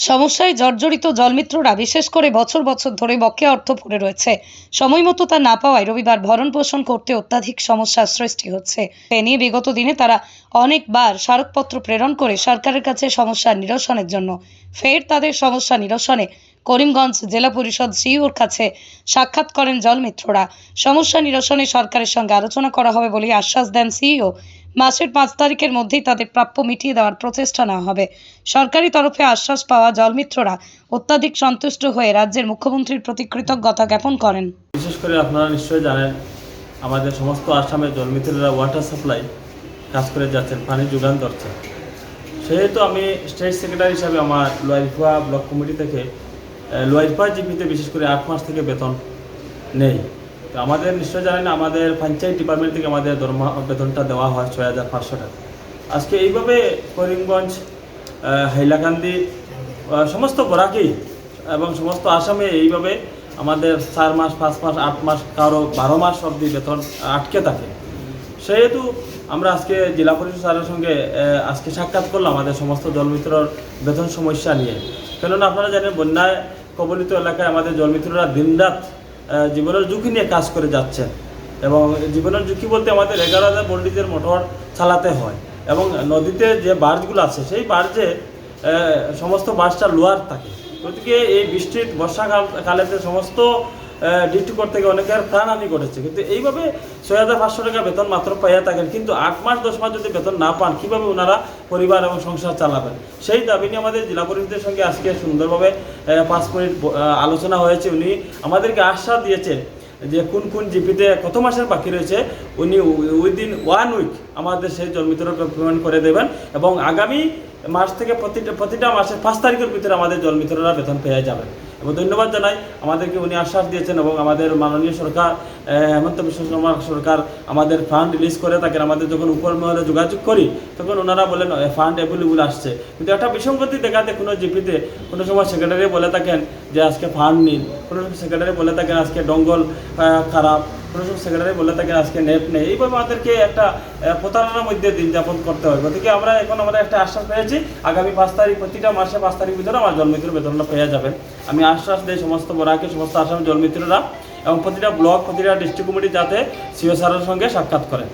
সমস্যায় জর্জরিত জলমিত্ররা বিশেষ করে বছর বছর ধরে বকেয়া অর্থ পড়ে রয়েছে। সময় মতো তা না পাওয়ায় রবিবার ভরণ পোষণ করতে অত্যাধিক সমস্যার সৃষ্টি হচ্ছে। এ নিয়ে বিগত দিনে তারা অনেকবার স্মারকপত্র প্রেরণ করে সরকারের কাছে সমস্যা নিরসনের জন্য। ফের তাদের সমস্যা নিরসনে করিমগঞ্জ জেলা পরিষদ সিইওর কাছে সাক্ষাৎ করেন জল মিত্ররা। সমস্যা নিরসনে সরকারের সঙ্গে আলোচনা করা হবে বলে আশ্বাস দেন সিইও। মাসের পাঁচ তারিখের মধ্যেই তাদের প্রাপ্য মিটিয়ে দেওয়ার প্রচেষ্টা নেওয়া হবে। সরকারি তরফে আশ্বাস পাওয়া জলমিত্ররা অত্যাধিক সন্তুষ্ট হয়ে রাজ্যের মুখ্যমন্ত্রীর প্রতি কৃতজ্ঞতা জ্ঞাপন করেন। বিশেষ করে আপনারা নিশ্চয়ই জানেন, আমাদের সমস্ত আসামের জলমিত্ররা ওয়াটার সাপ্লাই কাজ করে যাচ্ছেন, পানি যোগান ধরছেন। সেহেতু আমি স্টেট সেক্রেটারি হিসাবে আমার লোয়ারিফা ব্লক কমিটি থেকে লোয়ারিফা জিপিতে বিশেষ করে আট মাস থেকে বেতন নেই। তো আমাদের নিশ্চয় জানেন, আমাদের পঞ্চায়েত ডিপার্টমেন্ট থেকে আমাদের দরমা বেতনটা দেওয়া হয় ছয় হাজার পাঁচশো টাকা। আজকে এইভাবে করিমগঞ্জ হাইলাকান্দি সমস্ত বরাকি এবং সমস্ত আসামে এইভাবে আমাদের চার মাস, পাঁচ মাস, আট মাস, কারও বারো মাস অবধি বেতন আটকে থাকে। সেহেতু আমরা আজকে জেলা পরিষদ স্যারের সঙ্গে আজকে সাক্ষাৎ করলাম আমাদের সমস্ত জলমিত্রর বেতন সমস্যা নিয়ে। কেননা আপনারা জানেন, বন্যায় কবলিত এলাকায় আমাদের জলমিত্ররা দিনরাত জীবনের ঝুঁকি নিয়ে কাজ করে যাচ্ছেন এবং জীবনের ঝুঁকি বলতে আমাদের এগারো হাজার ভোল্টেজের মোটর চালাতে হয় এবং নদীতে যে বার্জগুলো আছে, সেই বার্জে সমস্ত বার্জটা লোয়ার থাকে। গতিকে এই বৃষ্টির বর্ষাকাল, কালেতে সমস্ত ডিউটি করতে গিয়ে অনেকের প্রাণহানি ঘটেছে। কিন্তু এইভাবে ছয় হাজার পাঁচশো টাকা বেতন মাত্র পাইয়া থাকেন। কিন্তু আট মাস, দশ মাস যদি বেতন না পান, কীভাবে ওনারা পরিবার এবং সংসার চালাবেন? সেই দাবি নিয়ে আমাদের জেলা পরিষদের সঙ্গে আজকে সুন্দরভাবে পাঁচ মিনিট আলোচনা হয়েছে। উনি আমাদেরকে আশ্বাস দিয়েছে যে কোন কোন জিপিতে কত মাসের বাকি রয়েছে, উনি উইদিন ওয়ান উইক আমাদের সেই জলমিত্র পেমেন্ট করে দেবেন এবং আগামী মাস থেকে প্রতিটা প্রতিটা মাসের পাঁচ তারিখের ভিতরে আমাদের জলমিত্ররা বেতন পেয়ে যাবেন। এবং ধন্যবাদ জানাই আমাদেরকে উনি আশ্বাস দিয়েছেন এবং আমাদের মাননীয় সরকার হেমন্ত বিশ্ব শর্মা সরকার আমাদের ফান্ড রিলিজ করে থাকেন আমাদের যখন উপর মহলে যোগাযোগ করি, তখন ওনারা বলেন ফান্ড অ্যাভেলেবল আসছে। কিন্তু একটা বিসঙ্গতি দেখাতে কোনো জিপিতে কোনো সময় সেক্রেটারি বলে থাকেন যে আজকে ফান্ড নিন কোনো সেক্রেটারি বলে থাকেন আজকে ডঙ্গল খারাপ। কোনো সেক্রেটারি বলে থাকেন আজকে নেট নেই। এইভাবে আমাদেরকে একটা প্রতারণার মধ্যে দিন যাপন করতে হয়। গতিকে আমরা এখন আমরা একটা আশ্বাস পেয়েছি, আগামী পাঁচ তারিখ, প্রতিটা মাসে পাঁচ তারিখ ভিতরে আমার জলমিত্র বেতনটা পেয়ে যাবেন। আমি আশ্বাস দিই সমস্ত বরাকে, সমস্ত আসাম জলমিত্ররা এবং প্রতিটা ব্লক, প্রতিটা ডিস্ট্রিক্ট কমিটি যাতে সিও স্যারের সঙ্গে সাক্ষাৎ করেন